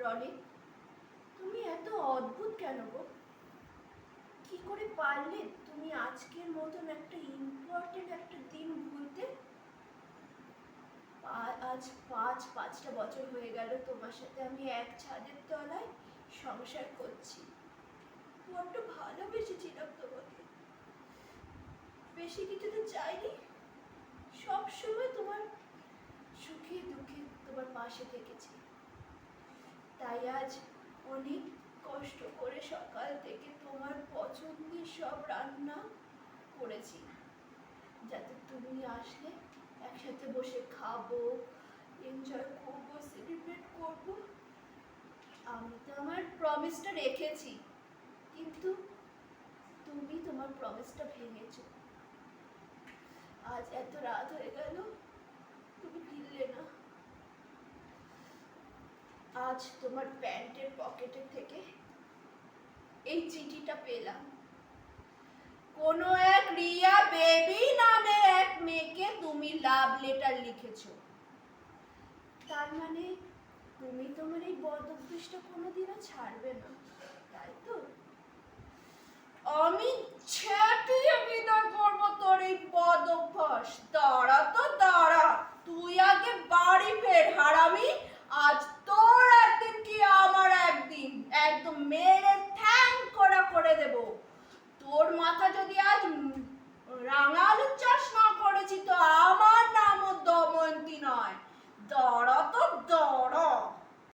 রনি, তুমি এত অদ্ভুত কেন গো? কি করে পারলে তুমি আজকের মতন একটা ইম্পর্টেন্ট একটা দিন ভুলতে? আজ পাঁচ, পাঁচটা বছর হয়ে গেল তোমার সাথে আমি এক ছাদের তলায় সংসার করছি। বড্ড ভালোবেসেছিলাম তোমাকে। বেশি কিছু তো চাইনি। সবসময় তোমার সুখে দুঃখে তোমার পাশে থেকেছি। তাই আজ অনেক কষ্ট করে সকাল থেকে তোমার পছন্দের সব রান্না করেছি। যাতে তুমি আসলে একসাথে বসে খাব এনজয় করব সেলিব্রেট করব। আমি তো আমার প্রমিসটা রেখেছি, কিন্তু তুমি তোমার প্রমিসটা ভেঙেছো। আজ এত রাত হয়ে গেল আজ তোমার প্যান্টের পকেটে থেকে এই চিঠিটা পেলাম। কোনো এক রিয়া বেবি নামে এক মেয়েকে তুমি লাভ লেটার লিখেছ। তার মানে তুমি তোমার এই বদভ্যষ্ট কোনোদিনও ছাড়বে না, তাই তো? আমি ছাটি আমি না করব তোর এই বদ অভ্যাস। দাঁড়া তো মেরে ঠ্যাং করা করে দেব। তোর মাথা যদি আজ রাঙা আলুর চাষ না করেছি তো আমার নামও দময়ন্তী নয়। দড় তো, দড়।